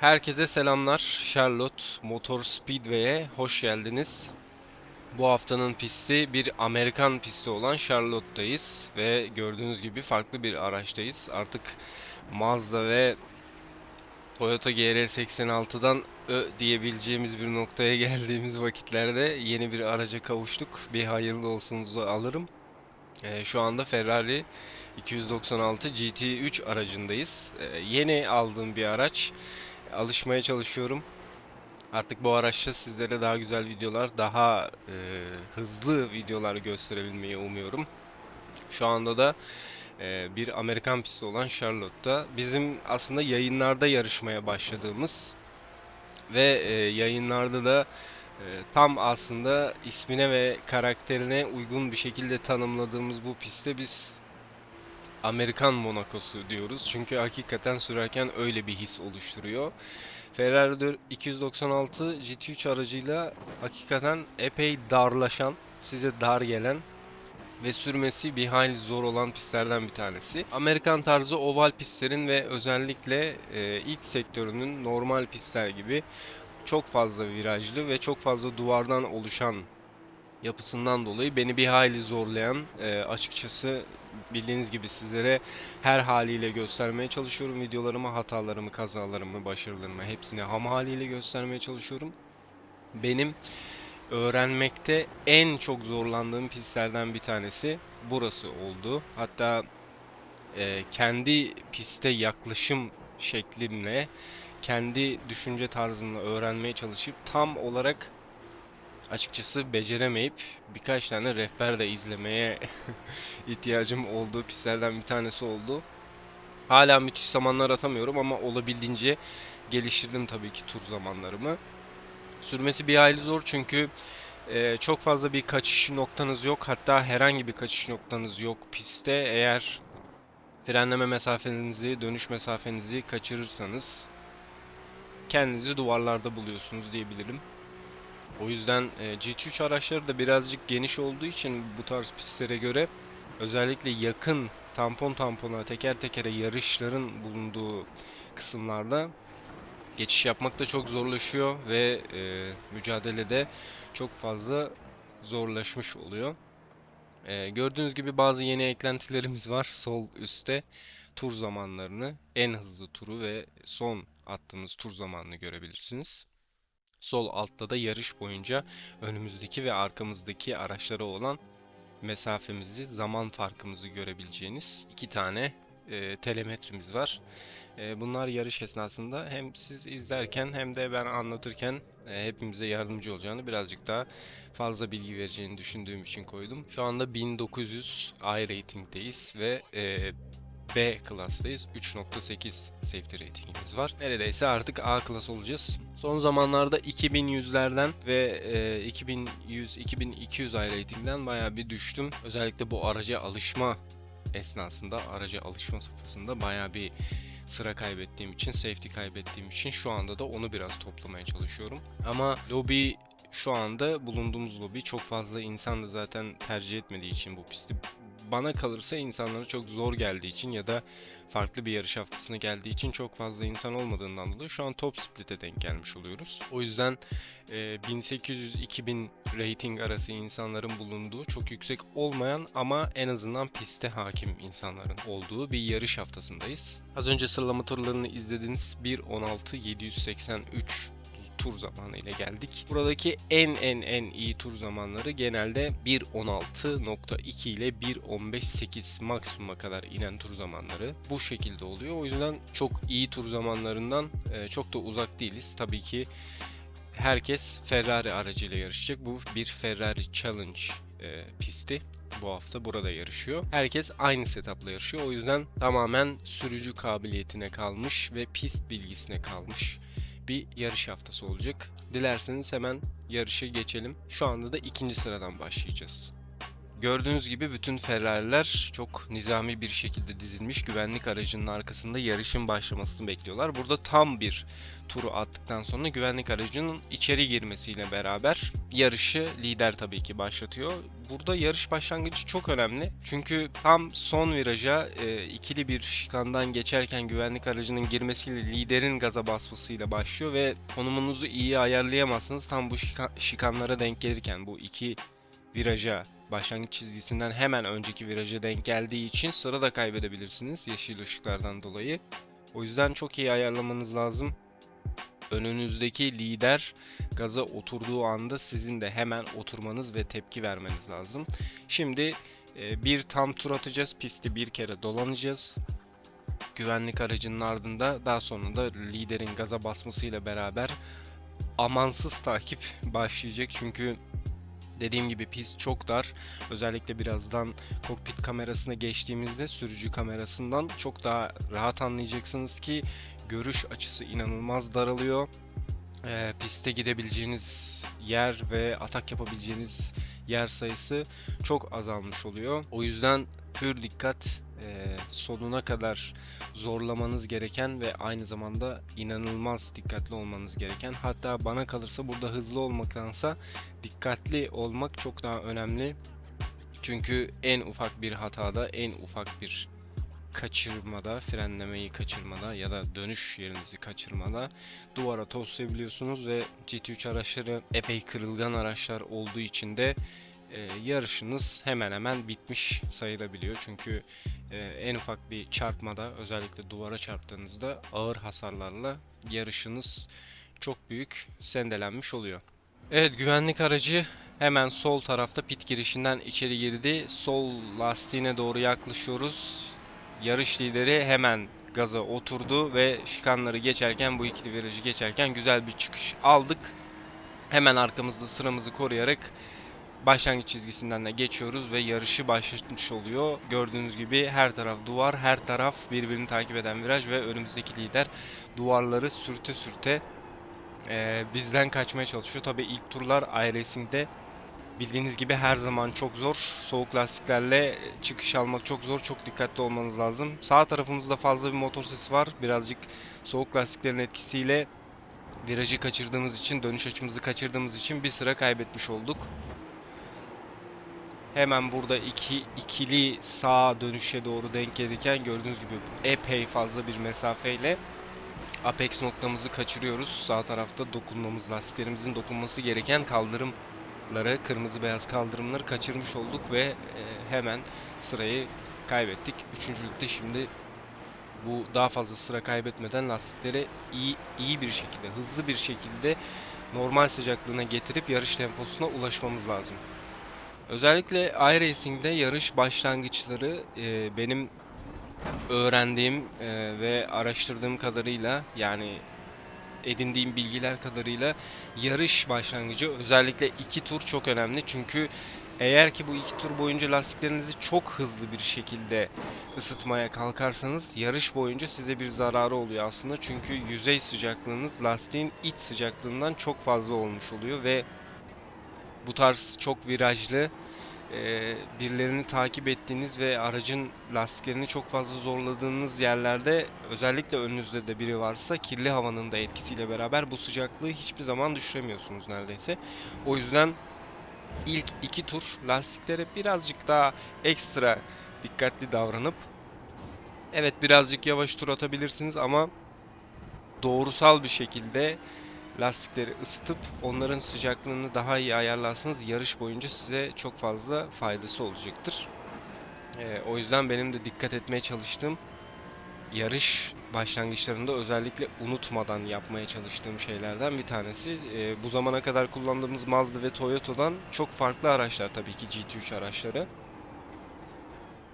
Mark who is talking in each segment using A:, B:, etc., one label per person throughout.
A: Herkese selamlar. Charlotte Motor Speedway'e hoş geldiniz. Bu haftanın pisti bir Amerikan pisti olan Charlotte'dayız ve gördüğünüz gibi farklı bir araçtayız. Artık Mazda ve Toyota GR86'dan ö diyebileceğimiz bir noktaya geldiğimiz vakitlerde yeni bir araca kavuştuk. Bir hayırlı olsunuzu alırım. Ee, şu anda Ferrari 296 GT3 aracındayız. Ee, yeni aldığım bir araç. Alışmaya çalışıyorum. Artık bu araçla sizlere daha güzel videolar, daha e, hızlı videolar gösterebilmeyi umuyorum. Şu anda da e, bir Amerikan pisti olan Charlotte'da bizim aslında yayınlarda yarışmaya başladığımız ve e, yayınlarda da e, tam aslında ismine ve karakterine uygun bir şekilde tanımladığımız bu pistte biz Amerikan Monaco'su diyoruz. Çünkü hakikaten sürerken öyle bir his oluşturuyor. Ferrari 4 296 GT3 aracıyla hakikaten epey darlaşan, size dar gelen ve sürmesi bir hayli zor olan pistlerden bir tanesi. Amerikan tarzı oval pistlerin ve özellikle e, ilk sektörünün normal pistler gibi çok fazla virajlı ve çok fazla duvardan oluşan yapısından dolayı beni bir hayli zorlayan e, açıkçası bildiğiniz gibi sizlere her haliyle göstermeye çalışıyorum videolarımı, hatalarımı, kazalarımı, başarılarımı hepsini ham haliyle göstermeye çalışıyorum. Benim öğrenmekte en çok zorlandığım pistlerden bir tanesi burası oldu. Hatta e, kendi piste yaklaşım şeklimle, kendi düşünce tarzımla öğrenmeye çalışıp tam olarak açıkçası beceremeyip birkaç tane rehber de izlemeye ihtiyacım olduğu pistlerden bir tanesi oldu. Hala müthiş zamanlar atamıyorum ama olabildiğince geliştirdim tabii ki tur zamanlarımı. Sürmesi bir hayli zor çünkü e, çok fazla bir kaçış noktanız yok. Hatta herhangi bir kaçış noktanız yok pistte. Eğer frenleme mesafenizi, dönüş mesafenizi kaçırırsanız kendinizi duvarlarda buluyorsunuz diyebilirim. O yüzden e, GT3 araçları da birazcık geniş olduğu için bu tarz pistlere göre özellikle yakın tampon tampona teker tekere yarışların bulunduğu kısımlarda geçiş yapmak da çok zorlaşıyor ve e, mücadelede çok fazla zorlaşmış oluyor. E, gördüğünüz gibi bazı yeni eklentilerimiz var sol üstte tur zamanlarını, en hızlı turu ve son attığımız tur zamanını görebilirsiniz. Sol altta da yarış boyunca önümüzdeki ve arkamızdaki araçlara olan mesafemizi, zaman farkımızı görebileceğiniz iki tane e, telemetrimiz var. E, bunlar yarış esnasında hem siz izlerken hem de ben anlatırken e, hepimize yardımcı olacağını birazcık daha fazla bilgi vereceğini düşündüğüm için koydum. Şu anda 1900 i ratingdeyiz ve e, B klastayız. 3.8 safety ratingimiz var. Neredeyse artık A klas olacağız. Son zamanlarda 2100'lerden ve e, 2100-2200 i ratingden bayağı bir düştüm. Özellikle bu araca alışma esnasında, araca alışma safhasında bayağı bir sıra kaybettiğim için, safety kaybettiğim için şu anda da onu biraz toplamaya çalışıyorum. Ama lobby şu anda bulunduğumuz lobi çok fazla insan da zaten tercih etmediği için bu pisti bana kalırsa insanlara çok zor geldiği için ya da farklı bir yarış haftasına geldiği için çok fazla insan olmadığından dolayı şu an top split'e denk gelmiş oluyoruz. O yüzden e, 1800-2000 rating arası insanların bulunduğu çok yüksek olmayan ama en azından piste hakim insanların olduğu bir yarış haftasındayız. Az önce sıralama turlarını izlediniz. 1.16.783 tur zamanı ile geldik. Buradaki en en en iyi tur zamanları genelde 1.16.2 ile 1.15.8 maksimuma kadar inen tur zamanları bu şekilde oluyor. O yüzden çok iyi tur zamanlarından e, çok da uzak değiliz. Tabii ki herkes Ferrari aracıyla yarışacak. Bu bir Ferrari Challenge e, pisti bu hafta burada yarışıyor. Herkes aynı setupla yarışıyor. O yüzden tamamen sürücü kabiliyetine kalmış ve pist bilgisine kalmış bir yarış haftası olacak. Dilerseniz hemen yarışa geçelim. Şu anda da ikinci sıradan başlayacağız. Gördüğünüz gibi bütün Ferrari'ler çok nizami bir şekilde dizilmiş güvenlik aracının arkasında yarışın başlamasını bekliyorlar. Burada tam bir turu attıktan sonra güvenlik aracının içeri girmesiyle beraber yarışı lider tabii ki başlatıyor. Burada yarış başlangıcı çok önemli. Çünkü tam son viraja e, ikili bir şikandan geçerken güvenlik aracının girmesiyle liderin gaza basmasıyla başlıyor ve konumunuzu iyi ayarlayamazsınız tam bu şika- şikanlara denk gelirken bu iki viraja başlangıç çizgisinden hemen önceki viraja denk geldiği için sıra da kaybedebilirsiniz yeşil ışıklardan dolayı. O yüzden çok iyi ayarlamanız lazım. Önünüzdeki lider gaza oturduğu anda sizin de hemen oturmanız ve tepki vermeniz lazım. Şimdi e, bir tam tur atacağız. Pisti bir kere dolanacağız. Güvenlik aracının ardında daha sonra da liderin gaza basmasıyla beraber amansız takip başlayacak. Çünkü Dediğim gibi pist çok dar. Özellikle birazdan kokpit kamerasına geçtiğimizde sürücü kamerasından çok daha rahat anlayacaksınız ki görüş açısı inanılmaz daralıyor. Ee, piste gidebileceğiniz yer ve atak yapabileceğiniz yer sayısı çok azalmış oluyor. O yüzden pür dikkat e, sonuna kadar zorlamanız gereken ve aynı zamanda inanılmaz dikkatli olmanız gereken hatta bana kalırsa burada hızlı olmaktansa dikkatli olmak çok daha önemli. Çünkü en ufak bir hatada, en ufak bir kaçırmada, frenlemeyi kaçırmada ya da dönüş yerinizi kaçırmada duvara toslayabiliyorsunuz ve GT3 araçları epey kırılgan araçlar olduğu için de e, yarışınız hemen hemen bitmiş sayılabiliyor. Çünkü e, en ufak bir çarpmada özellikle duvara çarptığınızda ağır hasarlarla yarışınız çok büyük sendelenmiş oluyor. Evet güvenlik aracı hemen sol tarafta pit girişinden içeri girdi. Sol lastiğine doğru yaklaşıyoruz. Yarış lideri hemen gaza oturdu ve şikanları geçerken bu ikili virajı geçerken güzel bir çıkış aldık. Hemen arkamızda sıramızı koruyarak başlangıç çizgisinden de geçiyoruz ve yarışı başlatmış oluyor. Gördüğünüz gibi her taraf duvar, her taraf birbirini takip eden viraj ve önümüzdeki lider duvarları sürte sürte eee, bizden kaçmaya çalışıyor. Tabi ilk turlar iRacing'de bildiğiniz gibi her zaman çok zor. Soğuk lastiklerle çıkış almak çok zor. Çok dikkatli olmanız lazım. Sağ tarafımızda fazla bir motor sesi var. Birazcık soğuk lastiklerin etkisiyle virajı kaçırdığımız için, dönüş açımızı kaçırdığımız için bir sıra kaybetmiş olduk. Hemen burada iki ikili sağ dönüşe doğru denk gelirken gördüğünüz gibi epey fazla bir mesafeyle apex noktamızı kaçırıyoruz. Sağ tarafta dokunmamız, lastiklerimizin dokunması gereken kaldırımları, kırmızı beyaz kaldırımları kaçırmış olduk ve e, hemen sırayı kaybettik. Üçüncülükte şimdi bu daha fazla sıra kaybetmeden lastikleri iyi iyi bir şekilde, hızlı bir şekilde normal sıcaklığına getirip yarış temposuna ulaşmamız lazım. Özellikle iRacing'de yarış başlangıçları e, benim öğrendiğim e, ve araştırdığım kadarıyla yani edindiğim bilgiler kadarıyla yarış başlangıcı özellikle iki tur çok önemli. Çünkü eğer ki bu iki tur boyunca lastiklerinizi çok hızlı bir şekilde ısıtmaya kalkarsanız yarış boyunca size bir zararı oluyor aslında. Çünkü yüzey sıcaklığınız lastiğin iç sıcaklığından çok fazla olmuş oluyor ve bu tarz çok virajlı e, birilerini takip ettiğiniz ve aracın lastiklerini çok fazla zorladığınız yerlerde özellikle önünüzde de biri varsa kirli havanın da etkisiyle beraber bu sıcaklığı hiçbir zaman düşüremiyorsunuz neredeyse. O yüzden ilk iki tur lastiklere birazcık daha ekstra dikkatli davranıp evet birazcık yavaş tur atabilirsiniz ama doğrusal bir şekilde lastikleri ısıtıp onların sıcaklığını daha iyi ayarlarsanız yarış boyunca size çok fazla faydası olacaktır. Ee, o yüzden benim de dikkat etmeye çalıştığım yarış başlangıçlarında özellikle unutmadan yapmaya çalıştığım şeylerden bir tanesi. Ee, bu zamana kadar kullandığımız Mazda ve Toyota'dan çok farklı araçlar tabii ki GT3 araçları.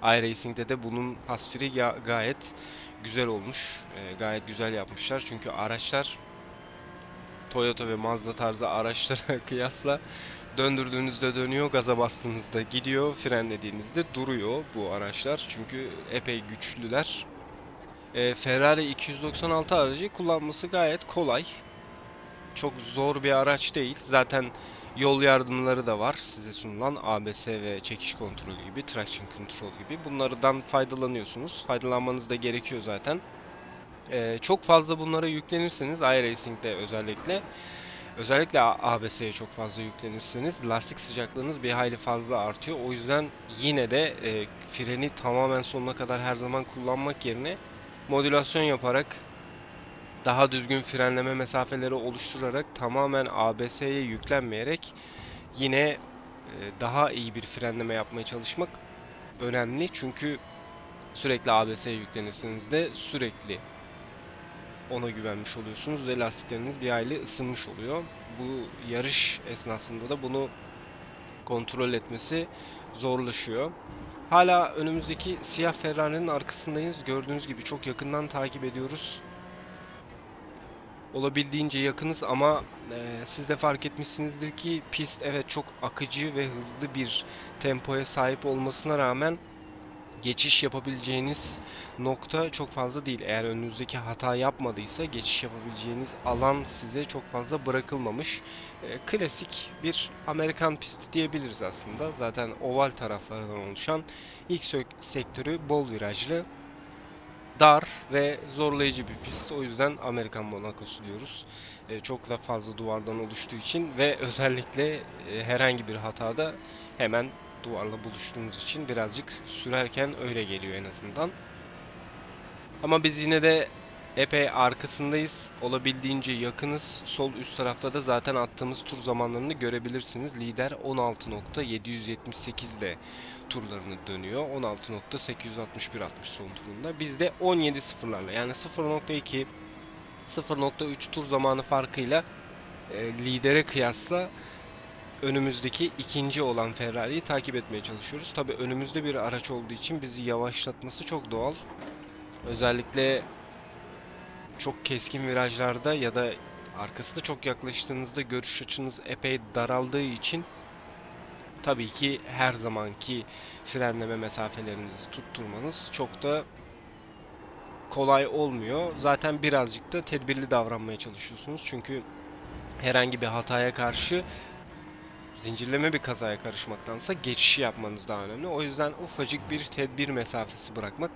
A: iRacing'de de bunun tasviri ga- gayet güzel olmuş. Ee, gayet güzel yapmışlar. Çünkü araçlar Toyota ve Mazda tarzı araçlara kıyasla döndürdüğünüzde dönüyor, gaza bastığınızda gidiyor, frenlediğinizde duruyor bu araçlar. Çünkü epey güçlüler. Ee, Ferrari 296 aracı kullanması gayet kolay. Çok zor bir araç değil. Zaten Yol yardımları da var size sunulan ABS ve çekiş kontrolü gibi, traction control gibi. Bunlardan faydalanıyorsunuz. Faydalanmanız da gerekiyor zaten. Ee, çok fazla bunlara yüklenirseniz iRacing'de özellikle özellikle ABS'ye çok fazla yüklenirseniz lastik sıcaklığınız bir hayli fazla artıyor. O yüzden yine de e, freni tamamen sonuna kadar her zaman kullanmak yerine modülasyon yaparak daha düzgün frenleme mesafeleri oluşturarak tamamen ABS'ye yüklenmeyerek yine e, daha iyi bir frenleme yapmaya çalışmak önemli. Çünkü sürekli ABS'ye yüklenirseniz de sürekli ona güvenmiş oluyorsunuz ve lastikleriniz bir hayli ısınmış oluyor. Bu yarış esnasında da bunu kontrol etmesi zorlaşıyor. Hala önümüzdeki siyah Ferrari'nin arkasındayız. Gördüğünüz gibi çok yakından takip ediyoruz. Olabildiğince yakınız ama e, siz de fark etmişsinizdir ki pist evet çok akıcı ve hızlı bir tempoya sahip olmasına rağmen geçiş yapabileceğiniz nokta çok fazla değil. Eğer önünüzdeki hata yapmadıysa geçiş yapabileceğiniz alan size çok fazla bırakılmamış. E, klasik bir Amerikan pisti diyebiliriz aslında. Zaten oval taraflardan oluşan ilk sektörü bol virajlı, dar ve zorlayıcı bir pist. O yüzden Amerikan Monaco'su diyoruz. E, çok da fazla duvardan oluştuğu için ve özellikle e, herhangi bir hatada hemen duvarla buluştuğumuz için birazcık sürerken öyle geliyor en azından. Ama biz yine de epey arkasındayız. Olabildiğince yakınız. Sol üst tarafta da zaten attığımız tur zamanlarını görebilirsiniz. Lider 16.778 ile turlarını dönüyor. 16.861 atmış son turunda. Biz de 17 sıfırlarla yani 0.2 0.3 tur zamanı farkıyla e, lidere kıyasla önümüzdeki ikinci olan Ferrari'yi takip etmeye çalışıyoruz. Tabi önümüzde bir araç olduğu için bizi yavaşlatması çok doğal. Özellikle çok keskin virajlarda ya da arkasında çok yaklaştığınızda görüş açınız epey daraldığı için tabii ki her zamanki frenleme mesafelerinizi tutturmanız çok da kolay olmuyor. Zaten birazcık da tedbirli davranmaya çalışıyorsunuz. Çünkü herhangi bir hataya karşı zincirleme bir kazaya karışmaktansa geçişi yapmanız daha önemli. O yüzden ufacık bir tedbir mesafesi bırakmak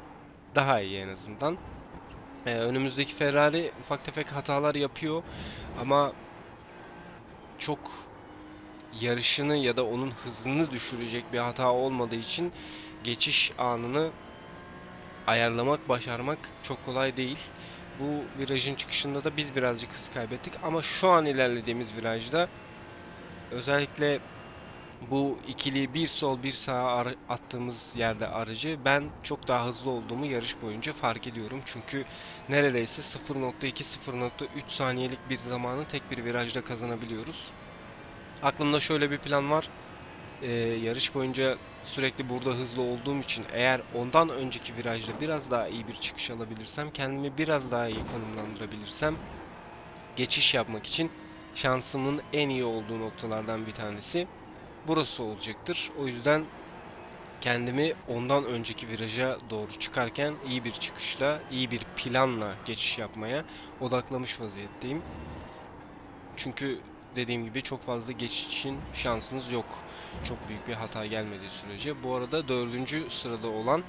A: daha iyi en azından. Ee, önümüzdeki Ferrari ufak tefek hatalar yapıyor ama çok yarışını ya da onun hızını düşürecek bir hata olmadığı için geçiş anını ayarlamak, başarmak çok kolay değil. Bu virajın çıkışında da biz birazcık hız kaybettik ama şu an ilerlediğimiz virajda özellikle bu ikili bir sol bir sağa attığımız yerde aracı ben çok daha hızlı olduğumu yarış boyunca fark ediyorum. Çünkü neredeyse 0.2 0.3 saniyelik bir zamanı tek bir virajda kazanabiliyoruz. Aklımda şöyle bir plan var. Ee, yarış boyunca sürekli burada hızlı olduğum için eğer ondan önceki virajda biraz daha iyi bir çıkış alabilirsem, kendimi biraz daha iyi konumlandırabilirsem geçiş yapmak için şansımın en iyi olduğu noktalardan bir tanesi burası olacaktır. O yüzden kendimi ondan önceki viraja doğru çıkarken iyi bir çıkışla, iyi bir planla geçiş yapmaya odaklamış vaziyetteyim. Çünkü dediğim gibi çok fazla geçiş için şansınız yok. Çok büyük bir hata gelmediği sürece. Bu arada dördüncü sırada olan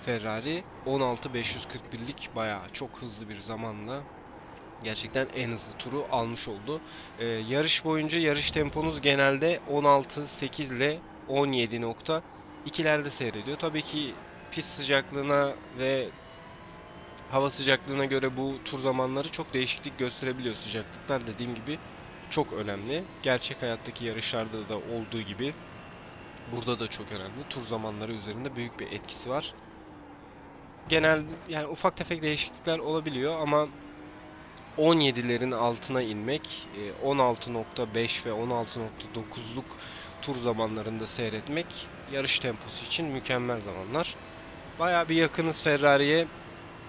A: Ferrari 16.541'lik bayağı çok hızlı bir zamanla gerçekten en hızlı turu almış oldu. Ee, yarış boyunca yarış temponuz genelde 16.8 ile 17.2'lerde seyrediyor. Tabii ki pist sıcaklığına ve hava sıcaklığına göre bu tur zamanları çok değişiklik gösterebiliyor. Sıcaklıklar dediğim gibi çok önemli. Gerçek hayattaki yarışlarda da olduğu gibi burada da çok önemli. Tur zamanları üzerinde büyük bir etkisi var. Genel yani ufak tefek değişiklikler olabiliyor ama 17'lerin altına inmek, e, 16.5 ve 16.9'luk tur zamanlarında seyretmek yarış temposu için mükemmel zamanlar. Bayağı bir yakınız Ferrari'ye.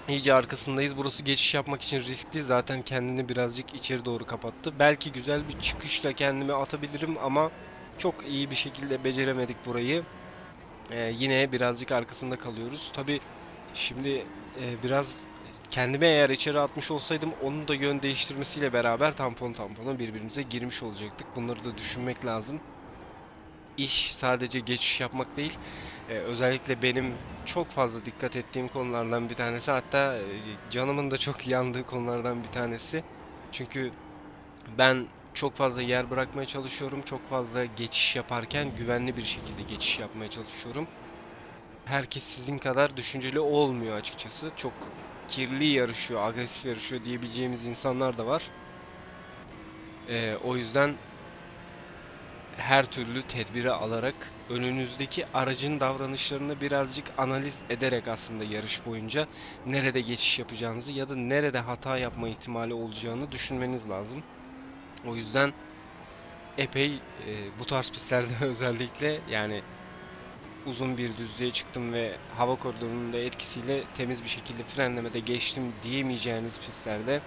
A: İyice arkasındayız. Burası geçiş yapmak için riskli. Zaten kendini birazcık içeri doğru kapattı. Belki güzel bir çıkışla kendimi atabilirim ama çok iyi bir şekilde beceremedik burayı. Ee, yine birazcık arkasında kalıyoruz. Tabi şimdi e, biraz kendime eğer içeri atmış olsaydım onun da yön değiştirmesiyle beraber tampon tampona birbirimize girmiş olacaktık. Bunları da düşünmek lazım. İş sadece geçiş yapmak değil. Ee, özellikle benim çok fazla dikkat ettiğim konulardan bir tanesi hatta e, canımın da çok yandığı konulardan bir tanesi. Çünkü ben çok fazla yer bırakmaya çalışıyorum. Çok fazla geçiş yaparken güvenli bir şekilde geçiş yapmaya çalışıyorum. Herkes sizin kadar düşünceli olmuyor açıkçası. Çok kirli yarışıyor, agresif yarışıyor diyebileceğimiz insanlar da var. Ee, o yüzden her türlü tedbiri alarak önünüzdeki aracın davranışlarını birazcık analiz ederek aslında yarış boyunca nerede geçiş yapacağınızı ya da nerede hata yapma ihtimali olacağını düşünmeniz lazım. O yüzden epey e, bu tarz pistlerde özellikle yani uzun bir düzlüğe çıktım ve hava koridorunun da etkisiyle temiz bir şekilde frenlemede geçtim diyemeyeceğiniz pistlerde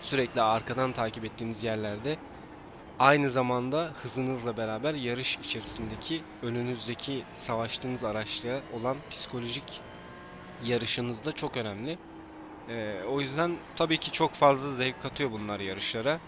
A: sürekli arkadan takip ettiğiniz yerlerde aynı zamanda hızınızla beraber yarış içerisindeki önünüzdeki savaştığınız araçla olan psikolojik yarışınız da çok önemli. Ee, o yüzden tabii ki çok fazla zevk katıyor bunlar yarışlara.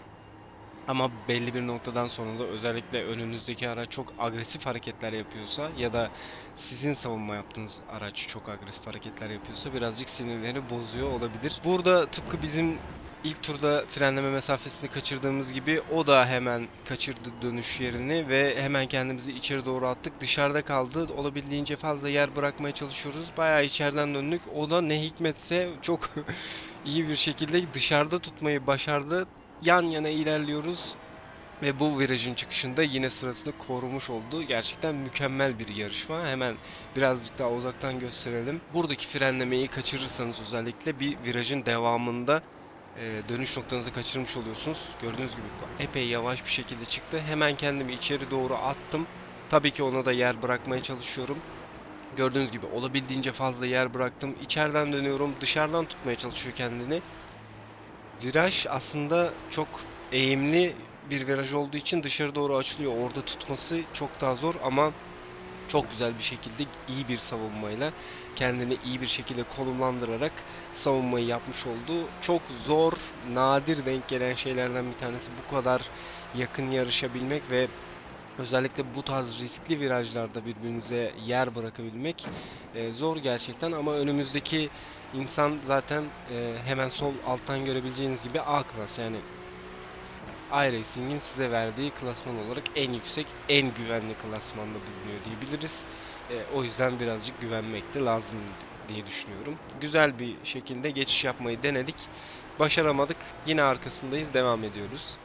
A: Ama belli bir noktadan sonra da özellikle önünüzdeki araç çok agresif hareketler yapıyorsa ya da sizin savunma yaptığınız araç çok agresif hareketler yapıyorsa birazcık sinirleri bozuyor olabilir. Burada tıpkı bizim ilk turda frenleme mesafesini kaçırdığımız gibi o da hemen kaçırdı dönüş yerini ve hemen kendimizi içeri doğru attık. Dışarıda kaldı. Olabildiğince fazla yer bırakmaya çalışıyoruz. Bayağı içeriden döndük. O da ne hikmetse çok iyi bir şekilde dışarıda tutmayı başardı. Yan yana ilerliyoruz. Ve bu virajın çıkışında yine sırasını korumuş oldu. Gerçekten mükemmel bir yarışma. Hemen birazcık daha uzaktan gösterelim. Buradaki frenlemeyi kaçırırsanız özellikle bir virajın devamında e, dönüş noktanızı kaçırmış oluyorsunuz. Gördüğünüz gibi epey yavaş bir şekilde çıktı. Hemen kendimi içeri doğru attım. Tabii ki ona da yer bırakmaya çalışıyorum. Gördüğünüz gibi olabildiğince fazla yer bıraktım. İçeriden dönüyorum. Dışarıdan tutmaya çalışıyor kendini. Viraj aslında çok eğimli bir viraj olduğu için dışarı doğru açılıyor. Orada tutması çok daha zor ama çok güzel bir şekilde iyi bir savunmayla kendini iyi bir şekilde konumlandırarak savunmayı yapmış oldu. Çok zor, nadir denk gelen şeylerden bir tanesi bu kadar yakın yarışabilmek ve özellikle bu tarz riskli virajlarda birbirinize yer bırakabilmek e, zor gerçekten ama önümüzdeki insan zaten e, hemen sol alttan görebileceğiniz gibi A klas yani iRacing'in size verdiği klasman olarak en yüksek, en güvenli klasmanda bulunuyor diyebiliriz. E, o yüzden birazcık güvenmek de lazım diye düşünüyorum. Güzel bir şekilde geçiş yapmayı denedik. Başaramadık. Yine arkasındayız. Devam ediyoruz.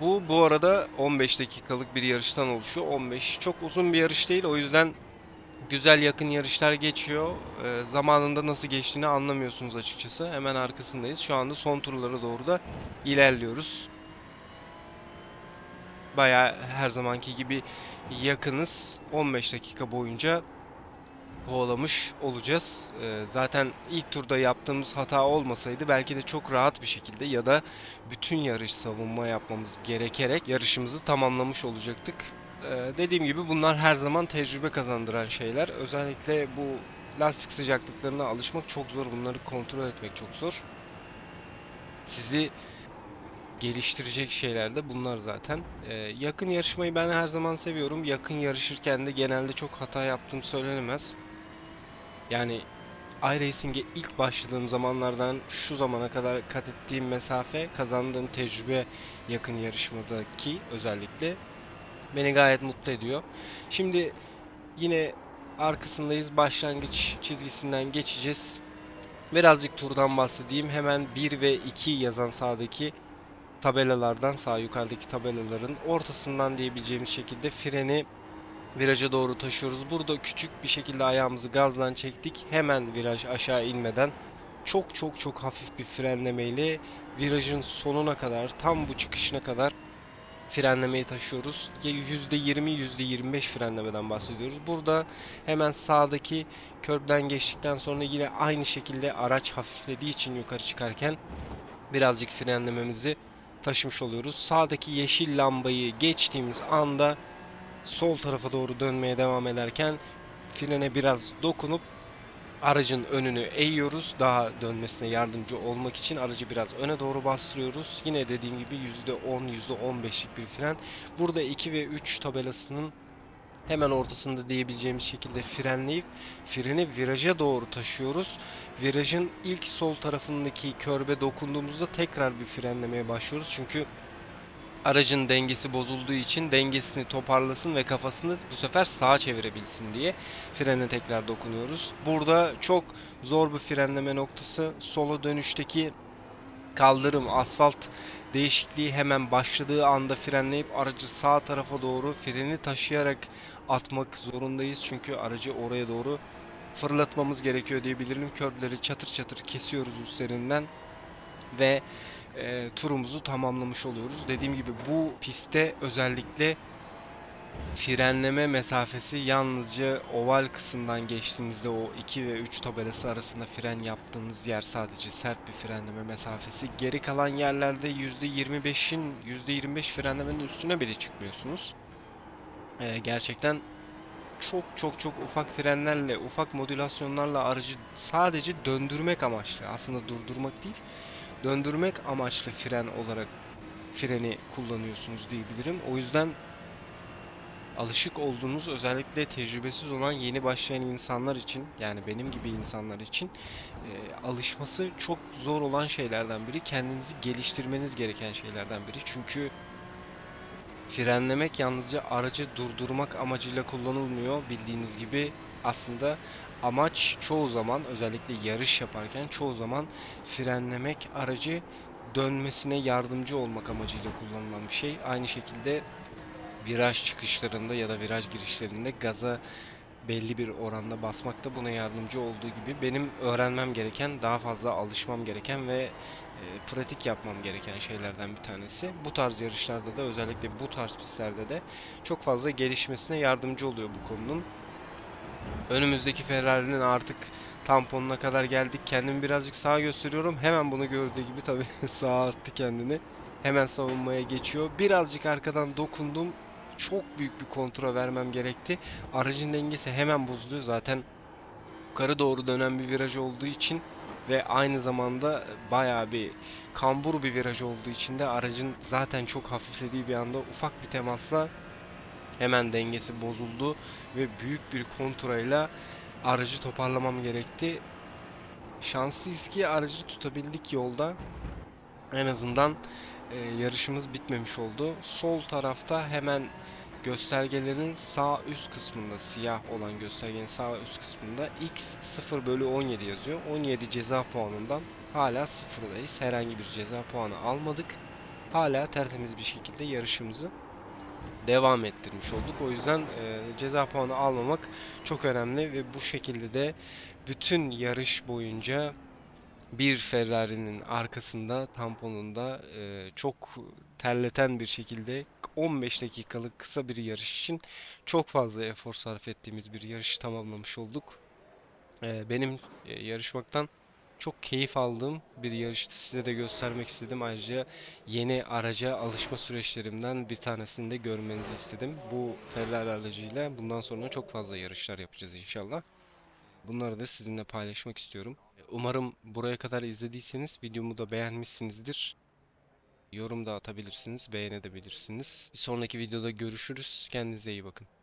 A: Bu bu arada 15 dakikalık bir yarıştan oluşuyor. 15 çok uzun bir yarış değil. O yüzden güzel yakın yarışlar geçiyor. E, zamanında nasıl geçtiğini anlamıyorsunuz açıkçası. Hemen arkasındayız. Şu anda son turlara doğru da ilerliyoruz. Bayağı her zamanki gibi yakınız. 15 dakika boyunca kovalamış olacağız. Ee, zaten ilk turda yaptığımız hata olmasaydı belki de çok rahat bir şekilde ya da bütün yarış savunma yapmamız gerekerek yarışımızı tamamlamış olacaktık. Ee, dediğim gibi bunlar her zaman tecrübe kazandıran şeyler. Özellikle bu lastik sıcaklıklarına alışmak çok zor. Bunları kontrol etmek çok zor. Sizi geliştirecek şeyler de bunlar zaten. Ee, yakın yarışmayı ben her zaman seviyorum. Yakın yarışırken de genelde çok hata yaptığım söylenemez. Yani iRacing'e ilk başladığım zamanlardan şu zamana kadar kat ettiğim mesafe, kazandığım tecrübe yakın yarışmadaki özellikle beni gayet mutlu ediyor. Şimdi yine arkasındayız. Başlangıç çizgisinden geçeceğiz. Birazcık turdan bahsedeyim. Hemen 1 ve 2 yazan sağdaki tabelalardan sağ yukarıdaki tabelaların ortasından diyebileceğimiz şekilde freni viraja doğru taşıyoruz. Burada küçük bir şekilde ayağımızı gazdan çektik. Hemen viraj aşağı inmeden çok çok çok hafif bir frenlemeyle virajın sonuna kadar tam bu çıkışına kadar frenlemeyi taşıyoruz. %20 %25 frenlemeden bahsediyoruz. Burada hemen sağdaki körbden geçtikten sonra yine aynı şekilde araç hafiflediği için yukarı çıkarken birazcık frenlememizi taşımış oluyoruz. Sağdaki yeşil lambayı geçtiğimiz anda sol tarafa doğru dönmeye devam ederken frene biraz dokunup Aracın önünü eğiyoruz. Daha dönmesine yardımcı olmak için aracı biraz öne doğru bastırıyoruz. Yine dediğim gibi %10, %15'lik bir fren. Burada 2 ve 3 tabelasının hemen ortasında diyebileceğimiz şekilde frenleyip freni viraja doğru taşıyoruz. Virajın ilk sol tarafındaki körbe dokunduğumuzda tekrar bir frenlemeye başlıyoruz. Çünkü aracın dengesi bozulduğu için dengesini toparlasın ve kafasını bu sefer sağa çevirebilsin diye frene tekrar dokunuyoruz. Burada çok zor bir frenleme noktası. Sola dönüşteki kaldırım, asfalt değişikliği hemen başladığı anda frenleyip aracı sağ tarafa doğru freni taşıyarak atmak zorundayız. Çünkü aracı oraya doğru fırlatmamız gerekiyor diyebilirim. Körbleri çatır çatır kesiyoruz üstlerinden ve e, turumuzu tamamlamış oluyoruz. Dediğim gibi bu pistte özellikle frenleme mesafesi yalnızca oval kısımdan geçtiğinizde o 2 ve 3 tabelası arasında fren yaptığınız yer sadece sert bir frenleme mesafesi. Geri kalan yerlerde %25'in %25 frenlemenin üstüne bile çıkmıyorsunuz. E, gerçekten çok çok çok ufak frenlerle, ufak modülasyonlarla aracı sadece döndürmek amaçlı. Aslında durdurmak değil, döndürmek amaçlı fren olarak freni kullanıyorsunuz diyebilirim. O yüzden alışık olduğunuz özellikle tecrübesiz olan yeni başlayan insanlar için yani benim gibi insanlar için e, alışması çok zor olan şeylerden biri. Kendinizi geliştirmeniz gereken şeylerden biri. Çünkü frenlemek yalnızca aracı durdurmak amacıyla kullanılmıyor bildiğiniz gibi. Aslında amaç çoğu zaman özellikle yarış yaparken çoğu zaman frenlemek aracı dönmesine yardımcı olmak amacıyla kullanılan bir şey. Aynı şekilde viraj çıkışlarında ya da viraj girişlerinde gaza belli bir oranda basmak da buna yardımcı olduğu gibi benim öğrenmem gereken, daha fazla alışmam gereken ve e, pratik yapmam gereken şeylerden bir tanesi. Bu tarz yarışlarda da özellikle bu tarz pistlerde de çok fazla gelişmesine yardımcı oluyor bu konunun. Önümüzdeki Ferrari'nin artık tamponuna kadar geldik. Kendimi birazcık sağa gösteriyorum. Hemen bunu gördüğü gibi tabii sağa attı kendini. Hemen savunmaya geçiyor. Birazcık arkadan dokundum. Çok büyük bir kontrol vermem gerekti. Aracın dengesi hemen bozuluyor. Zaten yukarı doğru dönen bir viraj olduğu için ve aynı zamanda bayağı bir kambur bir viraj olduğu için de aracın zaten çok hafiflediği bir anda ufak bir temasla hemen dengesi bozuldu ve büyük bir kontrayla aracı toparlamam gerekti. Şanslıyız ki aracı tutabildik yolda. En azından e, yarışımız bitmemiş oldu. Sol tarafta hemen göstergelerin sağ üst kısmında siyah olan göstergenin sağ üst kısmında x 0 bölü 17 yazıyor. 17 ceza puanından hala sıfırdayız. Herhangi bir ceza puanı almadık. Hala tertemiz bir şekilde yarışımızı devam ettirmiş olduk. O yüzden e, ceza puanı almamak çok önemli ve bu şekilde de bütün yarış boyunca bir Ferrari'nin arkasında tamponunda e, çok terleten bir şekilde 15 dakikalık kısa bir yarış için çok fazla efor sarf ettiğimiz bir yarışı tamamlamış olduk. E, benim e, yarışmaktan çok keyif aldığım bir yarıştı. Size de göstermek istedim. Ayrıca yeni araca alışma süreçlerimden bir tanesini de görmenizi istedim. Bu Ferrari aracıyla bundan sonra çok fazla yarışlar yapacağız inşallah. Bunları da sizinle paylaşmak istiyorum. Umarım buraya kadar izlediyseniz videomu da beğenmişsinizdir. Yorum da atabilirsiniz, beğenebilirsiniz. Bir sonraki videoda görüşürüz. Kendinize iyi bakın.